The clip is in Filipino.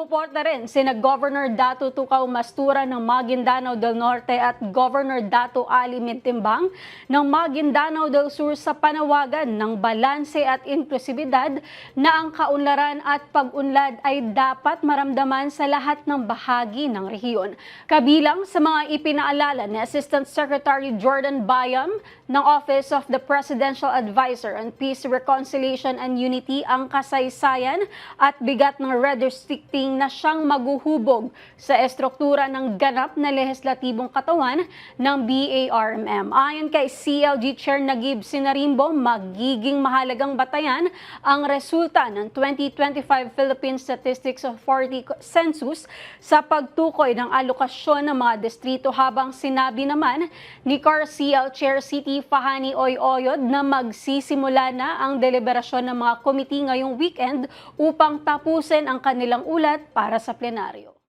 Sumuporta rin sina Governor Dato Tucaw Mastura ng Maguindanao del Norte at Governor Dato Ali Mintimbang ng Maguindanao del Sur sa panawagan ng balanse at inklusibidad na ang kaunlaran at pag-unlad ay dapat maramdaman sa lahat ng bahagi ng rehiyon. Kabilang sa mga ipinaalala ni Assistant Secretary Jordan Bayam ng Office of the Presidential Advisor on Peace, Reconciliation and Unity ang kasaysayan at bigat ng redistricting na siyang maguhubog sa estruktura ng ganap na lehislatibong katawan ng BARMM. Ayon kay CLG Chair Nagib Sinarimbo, magiging mahalagang batayan ang resulta ng 2025 Philippine Statistics Authority Census sa pagtukoy ng alokasyon ng mga distrito habang sinabi naman ni CARCL Chair City Fahani Oyoyod na magsisimula na ang deliberasyon ng mga komite ngayong weekend upang tapusin ang kanilang ulat para sa plenaryo.